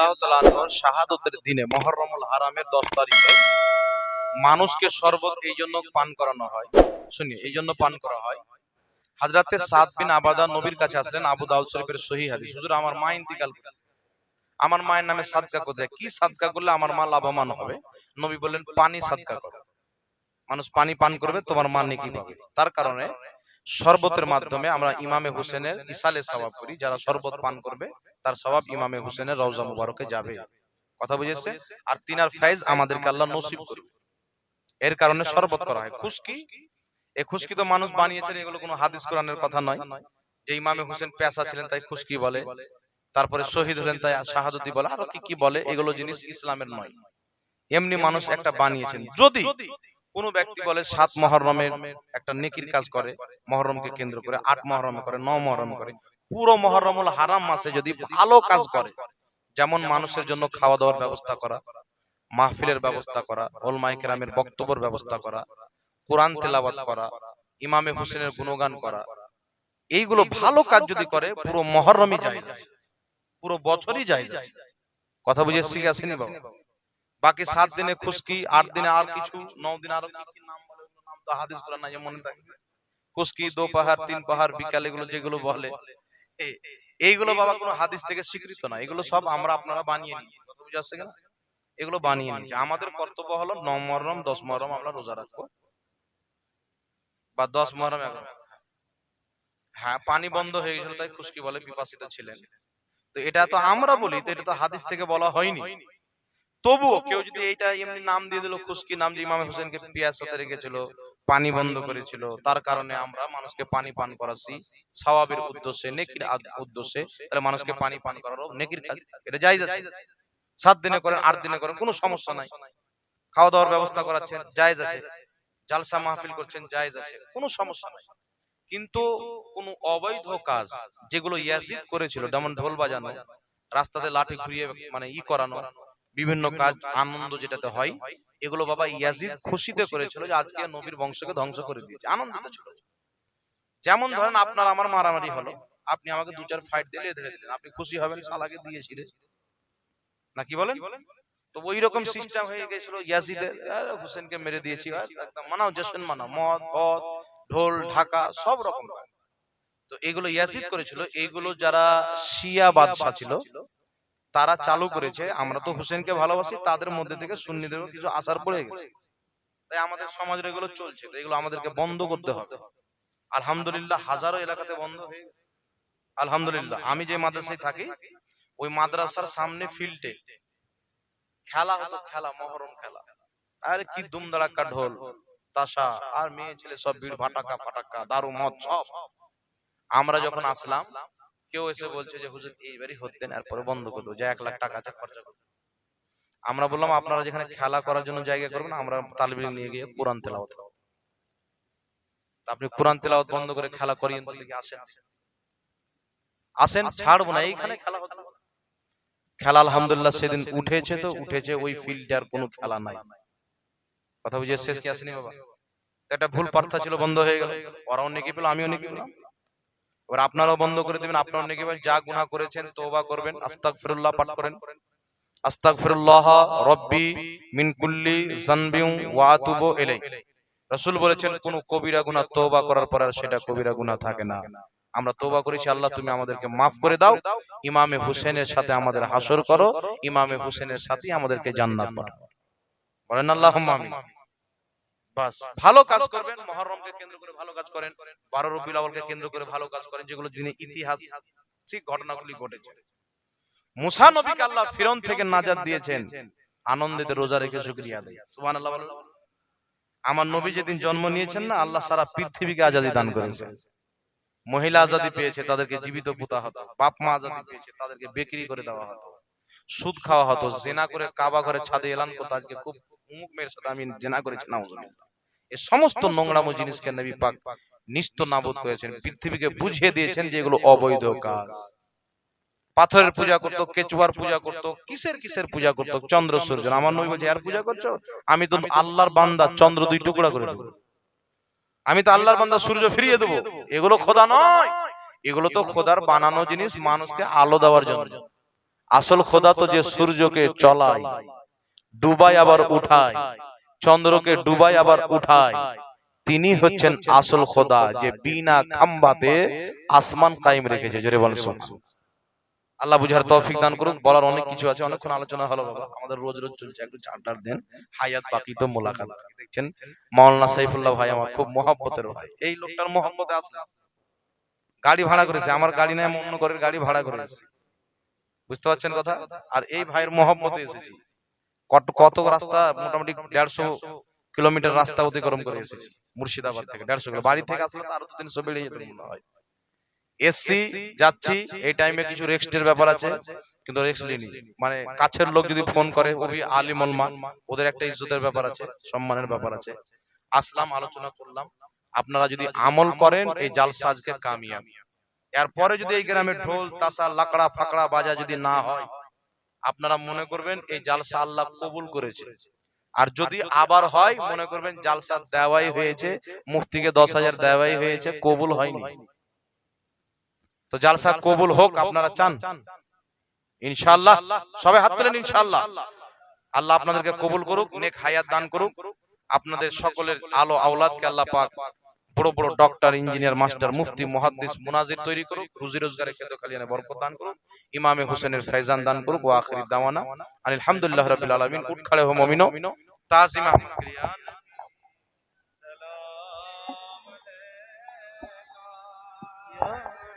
রাদিয়াল্লাহু তাআলা শাহাদাতের দিনে মুহররমুল হারামের 10 তারিখে মানুষকে শরবত এই জন্য পান করানো হয়। শুনি, এই জন্য পান করা হয়। হযরতে সাদ বিন আবাদা নবীর কাছে আসলেন, আবু দাউদ শরীফের সহি হাদিস। হুজুর, আমার মা ইন্তিকাল আমার মায়ের নামে সাদকা করতে কি সাদকা করলে আমার মা লাভবান হবে? নবী বললেন, পানি সাদকা করো। মানুষ পানি পান করবে, তোমার মা নেকি পাবে। তার কারণে শরবতের মাধ্যমে আমরা ইমামে হোসেনের ইসালে সওয়াব করি, যারা শরবত পান করবে। তার সওয়াব ইমামে হোসেনের রওজা মুবারকে যাবে। কথা বুঝেছে? আর তিনার ফাইজ আমাদেরকে আল্লাহ নসিব করবে এর কারণে শরবত করা হয়। খুশকি? এই খুশকি তো মানুষ বানিয়েছেন এগুলো কোনো হাদিস কোরআনের কথা নয়। যে ইমামে হোসেন পেশা ছিলেন তাই খুশকি বলে। তারপরে শহীদ হলেন তাই শাহাদতি বলে আরও কি কি বলে? এগুলো জিনিস ইসলামের নয়। এমনি মানুষ একটা বানিয়েছেন। যদি কোন ব্যক্তি বলে সাত মহরমের একটা নেকির কাজ করে মহরমকে কেন্দ্র করে আট মহরম করে ন মহরম করে পুরো মহরমুল হারাম মাসে যদি ভালো কাজ করে যেমন মানুষের জন্য খাওয়া দাওয়ার ব্যবস্থা করা মাহফিলের ব্যবস্থা করা ওলমাই কেরামের বক্তব্যের ব্যবস্থা করা কোরআন তেলাওয়াত করা ইমামে হোসেনের গুণগান করা এইগুলো ভালো কাজ যদি করে পুরো মহরমই যায় পুরো বছরই যায়। কথা বুঝে শিখে আসেনি বাবু? বাকি সাত দিনে খুশকি আট দিনে আর কিছু নৌ দিনে আরও কি নাম বলে নাম তো হাদিসগুলো নাই মনে থাকে খুশকি দো পাহাড় তিন পাহাড় বিকাল এগুলো যেগুলো বলে এইগুলো বাবা কোনো হাদিস থেকে স্বীকৃত না। এগুলো সব আমরা আপনারা বানিয়ে নিই। বুঝাচ্ছে বুঝে আসছে কিনা? এগুলো বানিয়ে নিচ্ছে আমাদের কর্তব্য হলো ন মহরম দশ মহরম আমরা রোজা রাখব। বা দশ মহরম হ্যাঁ। পানি বন্ধ হয়ে গেছিল তাই খুশকি বলে পিপাসিত ছিলেন। তো এটা তো আমরা বলি তো এটা তো হাদিস থেকে বলা হয়নি। তবুও কেউ যদি এইটা এমনি নাম দিয়ে দিল খুশকি নাম যে ইমাম হোসেনকে পিয়ার সাথে রেখেছিল পানি বন্ধ করেছিল তার কারণে আমরা মানুষকে পানি পান করাচ্ছি সওয়াবের উদ্দেশ্যে নেকির উদ্দেশ্যে তাহলে মানুষকে পানি পান করারও নেকির কাজ এটা জায়েজ আছে। সাত দিনে করেন আট দিনে করেন কোনো সমস্যা নাই খাওয়া দাওয়ার ব্যবস্থা করাচ্ছেন জায়েজ আছে জালসা মাহফিল করছেন জায়েজ আছে কোনো সমস্যা নাই। কিন্তু কোন অবৈধ কাজ যেগুলো ইয়াজিদ করেছিল যেমন ঢোল বাজানো রাস্তাতে লাঠি ঘুরিয়ে মানে ই করানো বিভিন্ন কাজ আনন্দ যেটাতে হয় এগুলো বাবা ইয়াজিদ খুশিতে করেছিল যে আজকে নবীর বংশকে ধ্বংস করে দিয়েছে। আনন্দিত ছিল। যেমন ধরেন আপনার আমার মারামারি হলো আপনি আমাকে দু চার ফাইট দিলে ধরে দিলেন আপনি খুশি হবেন সালাকে দিয়েছিলেন। না কি বলেন? তো ওই রকম সিস্টেম হয়ে গেছিল ইয়াজিদের হোসেনকে মেরে দিয়েছি মানাও জশ্ন মানাও মদ পদ ঢোল ঢাকা সব রকম। তো এগুলো ইয়াজিদ করেছিল এইগুলো যারা শিয়া বাদশা ছিল তারা চালু করেছে। আমরা তো হোসেনকে ভালোবাসি তাদের মধ্যে থেকে সুন্নিদেরও কিছু আসার পড়ে গেছে। তাই আমাদের সমাজের এগুলো চলছে তো এগুলো আমাদেরকে বন্ধ করতে হবে। আলহামদুলিল্লাহ হাজারো এলাকাতে বন্ধ। হয়ে গেছে আলহামদুলিল্লাহ আমি যে মাদ্রাসায় থাকি ওই মাদ্রাসার সামনে ফিল্ডে খেলা হতো খেলা মহরম খেলা। আরে কি দুমদাড়াক্কা ঢোল তাসা আর মেয়ে ছেলে সব ভিড় ভাটাকা ফাটাকা দারু মদ সব আমরা যখন আসলাম কেউ এসে বলছে যে হুজুর এইবারই হতেন এরপরে বন্ধ করল যে এক লাখ টাকা আছে খরচা করব আমরা বললাম আপনারা যেখানে খেলা করার জন্য জায়গা করবেন আমরা তালিবিল নিয়ে গিয়ে কোরআন তেলাওয়াত আপনি কোরআন তেলাওয়াত বন্ধ করে খেলা করিয়ে আসেন? আসেন? ছাড়বো না এইখানে খেলা হতো খেলা আলহামদুলিল্লাহ সেদিন উঠেছে তো উঠেছে ওই ফিল্ডে আর কোনো খেলা নাই। কথা বুঝে শেষ কি আসেনি বাবা? একটা ভুল প্রার্থনা ছিল বন্ধ হয়ে গেল ওরাও নেকি পেল আমিও নেকি পেলাম এবার আপনারাও বন্ধ করে দিবেন। আপনারাও নেকি পাবেন যা গুনাহ করেছেন, তওবা করবেন। আস্তাগফিরুল্লাহ পাঠ করেন। আস্তাগফিরুল্লাহ রব্বি মিন কুল্লি যানবিন ওয়া আতুবু ইলাই রাসূল বলেছেন, কোন কবিরা গুনাহ তওবা করার পর আর সেটা কবিরা গুনাহ থাকে না। আমরা তওবা করেছি, আল্লাহ তুমি আমাদেরকে মাফ করে দাও। ইমামে হোসেনের সাথে আমাদের হাসর করো। ইমামে হোসেনের সাথে আমাদেরকে জান্নাত পাঠাও। বলেন, আল্লাহুম্মা আমিন। বাস ভালো কাজ করবেন মহররমকে কেন্দ্র করে ভালো কাজ করেন বারো আউয়ালকে কেন্দ্র করে ভালো কাজ করেন যেগুলো দিনে ইতিহাস ঠিক ঘটনাগুলি ঘটেছে। মুসা নবীকে আল্লাহ ফিরন থেকে নাজাত দিয়েছেন। আনন্দিত রোজা রেখে শুকরিয়া দেয় সুবহানাল্লাহ বলেন। আমার নবী যেদিন জন্ম নিয়েছেন না আল্লাহ সারা পৃথিবীকে আজাদি দান করেছেন। মহিলা আজাদি পেয়েছে তাদেরকে জীবিত পুতা হতো। বাপ মা আজাদি পেয়েছে তাদেরকে বিক্রি করে দেওয়া হতো। সুদ খাওয়া হতো। জেনা করে কাবা ঘরে ছাদে এলান করতো আজকে খুব মুখ মেয়ের সাথে আমি জেনা করেছি না এই সমস্ত নোংরামো জিনিসকে নবী পাক নিস্ত নাবুদ করেছেন। পৃথিবীকে বুঝিয়ে দিয়েছেন যে এগুলো অবৈধ কাজ। পাথরের পূজা করতো কেচুয়ার পূজা করতো কিসের কিসের পূজা করতো? চন্দ্র সূর্য আমার নবী বলছে আর পূজা করছ? আমি তো আল্লাহর বান্দা চন্দ্র দুই টুকরা করে দেবো। আমি তো আল্লাহর বান্দা সূর্য ফিরিয়ে দেবো। এগুলো খোদা নয়। এগুলো তো খোদার বানানো জিনিস মানুষকে আলো দেওয়ার জন্য। আসল খোদা তো যে সূর্যকে চলায় ডুবাই আবার উঠায় চন্দ্রকে ডুবাই আবার উঠায়। তিনি হচ্ছেন আসল খোদা যে বিনা খাম্বাতে আসমান কায়েম রেখেছে জোরে সুবহান। আল্লাহ বুঝার তৌফিক দান করুন বলার অনেক কিছু আছে অনেকক্ষণ আলোচনা হলো বাবা। আমাদের রোজ রোজ চলছে একটু চারটার দেন হায়াত বাকি তো মোলাকাত দেখছেন? মাওলানা সাইফুল্লাহ ভাই আমার খুব মহব্বতের ভাই। এই লোকটার মহব্বতে আসলে গাড়ি ভাড়া করেছে আমার গাড়ি নেই অন্য করে গাড়ি ভাড়া করে এসেছি বুঝতে পারছেন কথা? আর এই ভাইয়ের মহব্বতে এসেছি। কত কত রাস্তা? মোটামুটি দেড়শো কিলোমিটার রাস্তা অতিক্রম করে এসেছি, মুর্শিদাবাদ থেকে, দেড়শো বাড়ি থেকে আসলে আরও তিনশো বেড়ে যেত মনে হয়। যাচ্ছি, এই টাইমে কিছু ব্যাপার আছে, কিন্তু রেক্স মানে কাছের লোক যদি ফোন করে ওবি আলিম উলমা ওদের একটা ইজ্জতের ব্যাপার আছে, সম্মানের ব্যাপার আছে। আসলাম, আলোচনা করলাম। আপনারা যদি আমল করেন, এই জালসা আজকে কামিয়াব। এরপরে যদি এই গ্রামে ঢোল, তাসা, লাকড়া, ফাকড়া বাজা যদি না হয় আপনারা মনে করবেন এই জালসা আল্লাহ কবুল করেছে। আর যদি আবার হয় মনে করবেন জালসা দেওয়াই হয়েছে মুফতিকে দশ হাজার দেওয়াই হয়েছে কবুল হয়নি। তো জালসা কবুল হোক আপনারা চান। ইনশাআল্লাহ সবাই হাত তুলেন ইনশাআল্লাহ। আল্লাহ আপনাদেরকে কবুল করুক নেক হায়াত দান করুক। আপনাদের সকলের আলো আওলাদকে আল্লাহ পাক বড় বড় ডক্টর ইঞ্জিনিয়ার মাস্টার মুফতি মুহাদ্দিস মুনাজির তৈরি করুক রুজি রোজগারের ক্ষেত্রে খালিয়ানে বরকত দান করুক ইমামে হোসেনের ফয়জান দান করুক ওয়া আখিরি দাওয়ানা আলহামদুলিল্লাহ রাব্বিল আলামিন উঠ খড়ে হো মুমিনো তাজিম আহমদ কিরিয়ান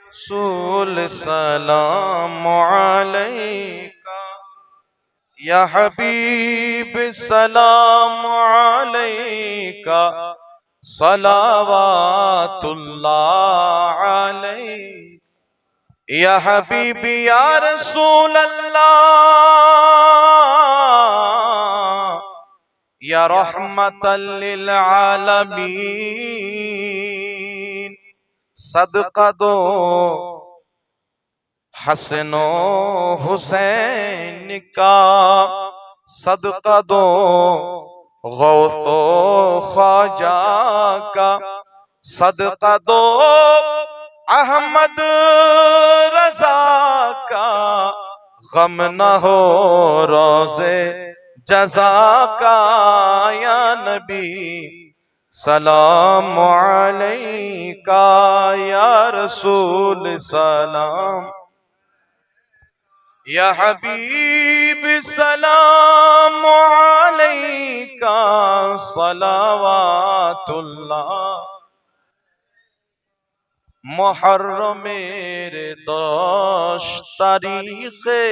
رسول سلام عليك يا حبيب سلام عليك صلوات الله عليه. يا حبيبي يا رسول الله يا رحمة للعالمين. صدقہ دو حسن و حسين کا صدقہ دو غوث خواجہ کا صدقہ دو احمد رضا کا غم نہ ہو روزے جزا کا یا نبی سلام علیکہ یا رسول سلام يا حبيب سلام عليك صلوات الله محرمের দশ তারিখে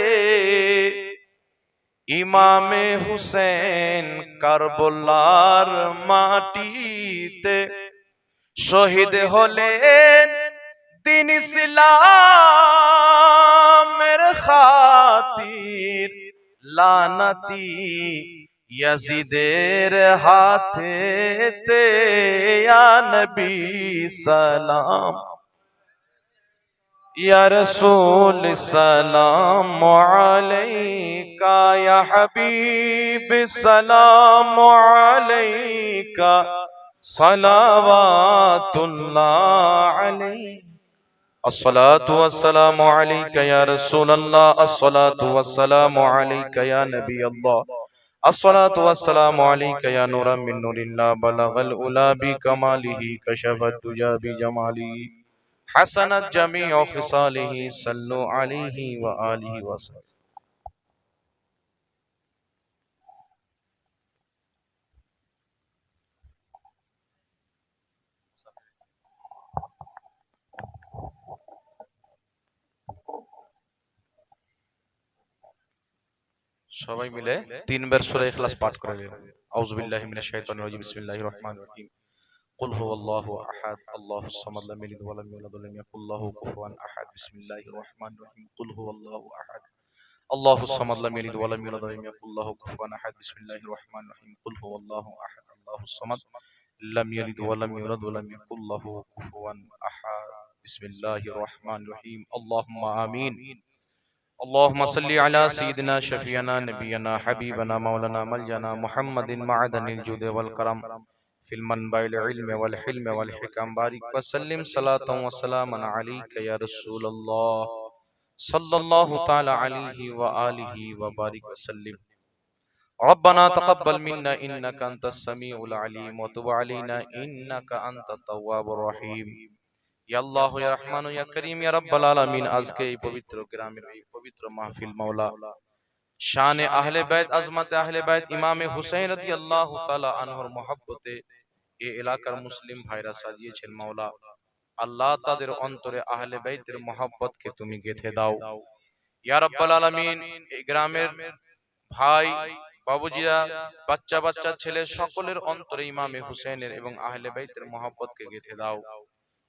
ইমামে হুসেন কারবলার মাটিতে শহীদ হলেন دین اسلام میرے خاطر لانتی یزیدیر ہاتھ تے، یا نبی سلام۔ یا رسول سلام علیکہ، یا حبیب سلام علیکہ، صلوات اللہ علیکہ الصلاة والسلام عليك يا رسول الله. الصلاة والسلام عليك يا نبي الله. الصلاة والسلام عليك يا نورا من نور الله. بلغ الأولى بكماله كشف الدجى بجماله. حسنت جميع خصاله. صلوا عليه وآله وسلم. সবাই মিলে তিনবার সূরা ইখলাস পাঠ করে নিন আউযু বিল্লাহি মিনাশ শাইতানির রাজিম বিসমিল্লাহির রহমানির রহিম قل هو الله احد الله الصمد لم يلد ولم يولد ولم يكن له كفوا احد بسم الله الرحمن الرحيم قل هو الله احد الله الصمد لم يلد ولم يولد ولم يكن له كفوا احد بسم الله الرحمن الرحيم قل هو الله احد الله الصمد لم يلد ولم يولد ولم يكن له كفوا احد بسم الله الرحمن الرحيم اللهم امين اللهم صل على سيدنا شفيعنا نبينا حبيبنا مولانا ملجنا محمد معدن الجود والكرم. في المنبع العلم والحلم والحكم بارك وسلم صلاة وسلاما عليك يا رسول الله. صلى الله تعالى عليه وآله وبارك وسلم. ربنا تقبل منا إنك أنت السميع العليم وتب علينا إنك أنت التواب الرحيم. আল্লাহ গ্রামের মুসলিম ভাইরা সাজিয়েছেন মাওলা। আল্লাহ তাদের অন্তরে আহলে বাইতের মহব্বতকে তুমি গেঁথে দাও। ইয়া রাব্বাল আলামিন, এই গ্রামের ভাই, বাবুজিরা বাচ্চা বাচ্চা ছেলে সকলের অন্তরে ইমামে হুসেনের এবং আহলে বাইতের মহব্বতকে গেঁথে দাও।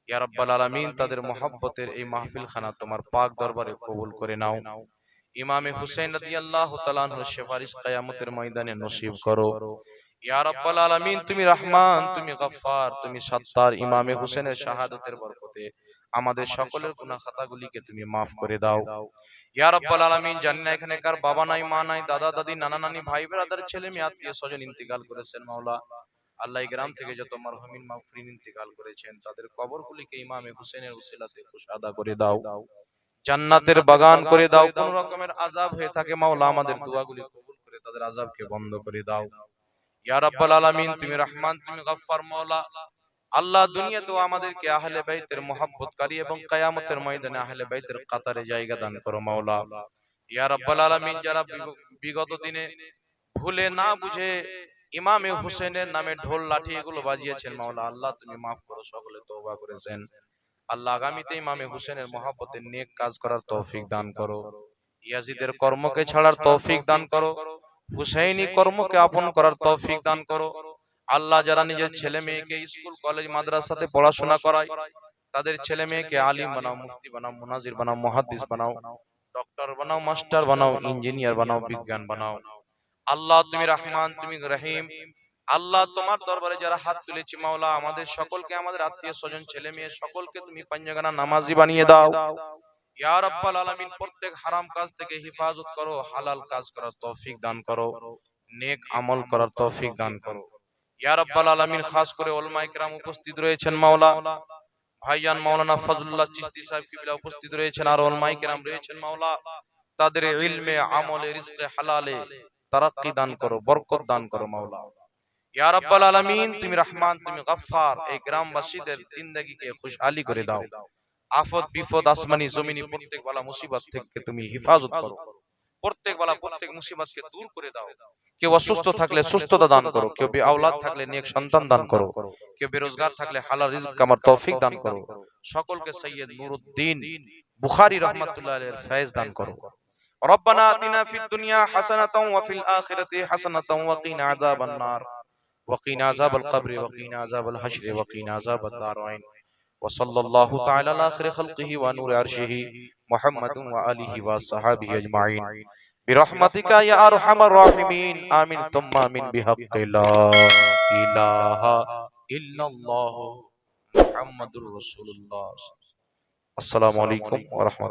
ইয়া রাব্বাল আলামিন তাদের মহব্বতের এই মাহফিল খানা তোমার পাক দরবারে কবুল করে নাও। ইমামে হুসেন রাদিয়াল্লাহু তাআলা আনহু সেফারিশ কিয়ামতের ময়দানে নসিব করো। ইয়া রাব্বাল আলামিন তুমি রহমান তুমি গফফার তুমি সত্তার ইমামে হুসেনের শাহাদাতের বরকতে আমাদের সকলের গুনাহ খাতাগুলিকে তুমি maaf করে দাও। ইয়া রাব্বাল আলামিন জানি না এখানে কার বাবা নাই মা নাই দাদা দাদি নানা নানি ভাই ব্রাদার ছেলে মেয়ে আত্মীয় স্বজন ইন্তেকাল করেছেন মাওলা। আল্লাহ গ্রাম থেকে যত মারহুমিন মাগফিরিন ইন্তেকাল করেছেন তাদের কবরগুলিকে ইমামে হুসেনের উসিলাতে কুশাদা করে দাও। জান্নাতের বাগান করে দাও কোন রকমের আযাব হয়ে থাকে মাওলা আমাদের দোয়াগুলি কবুল করে তাদের আযাবকে বন্ধ করে দাও। ইয়া রাব্বাল আলামিন তুমি রহমান তুমি গফফার মাওলা। আল্লাহ দুনিয়াতেও আমাদেরকে আহলে বাইতের মহব্বতকারী এবং কিয়ামতের ময়দানে আহলে বাইতের কাতারে জায়গা দান করো মাওলা। ইয়া রাব্বাল আলামিন যারা বিগ- বিগত দিনে ভুলে না বুঝে ইমামে হুসেনের নামে ঢোল লাঠি এগুলো বাজিয়েছেন মাওলা আল্লাহ তুমি মাফ করো সকলে তওবা করেছেন। আল্লাহ আগামীতে ইমামে হুসেনের মহব্বতের নেক কাজ করার তৌফিক দান করো। ইয়াজিদের কর্মকে ছাড়ার তৌফিক দান করো। হুসাইনি কর্মকে আপন করার তৌফিক দান করো। আল্লাহ যারা নিজের ছেলে মেয়েকে স্কুল কলেজ মাদ্রাসাতে পড়াশোনা করায় তাদের ছেলে মেয়েকে আলিম বানাও মুফতি বানাও মুনাজির বানাও মুহাদ্দিস বানাও ডক্টর বানাও মাস্টার বানাও ইঞ্জিনিয়ার বানাও বিজ্ঞান বানাও। আল্লাহ তুমি রহমান তুমি রহিম। আল্লাহ তোমার দরবারে যারা হাত তুলেছি মাওলা আমাদের সকলকে আমাদের আত্মীয় স্বজন ছেলে মেয়ে সকলকে তুমি পাঞ্জাগানা নামাজি বানিয়ে দাও। ইয়া রাব্বাল আলামিন প্রত্যেক হারাম কাজ থেকে হেফাজত করো হালাল কাজ করার তৌফিক দান করো নেক আমল করার তৌফিক দান করো। ইয়া রাব্বাল আলামিন খাস করে ওলামায়ে কেরাম উপস্থিত রয়েছেন মাওলা। ভাইয়ান মাওলানা ফজলুল্লাহ চিশতি সাহেব কিবলা উপস্থিত রয়েছেন আর ওলামায়ে কেরাম রয়েছেন মাওলা তাদের ইলমে আমলে রিজকে হালালে তারাক্কি দান করো? বরকত দান করো মাওলা। ইয়া রাব্বাল আলামিন তুমি রহমান তুমি গফফার। এই গ্রামবাসীদের জিন্দেগিকে খুশহালি করে দাও। আফত বিপদ আসমানি জমিনি প্রত্যেক বালা মুসিবত থেকে তুমি হেফাজত করো। প্রত্যেক বালা প্রত্যেক মুসিবতকে দূর করে দাও। কেউ অসুস্থ থাকলে সুস্থতা দান করো কেউ আওলাদ থাকলে নেক সন্তান দান করো। কেউ বেরোজগার থাকলে হালাল রিজক কামার তৌফিক দান করো। সকলকে সৈয়দ নুরুদ্দিন বুখারী রাহমাতুল্লাহ আলাইহির ফয়েজ দান করো ربنا آتنا في الدنيا حسنة وفي الآخرة حسنة وقنا عذاب النار. وقنا عذاب القبر وقنا عذاب الحشر وقنا عذاب الدارين وصلى الله تعالى على آخر خلقه ونور عرشه محمد وآله وصحابه أجمعين. برحمتك يا أرحم الراحمين. آمين. ثم آمين بحق لا إله إلا الله. محمد رسول الله. السلام عليكم ورحمة الله.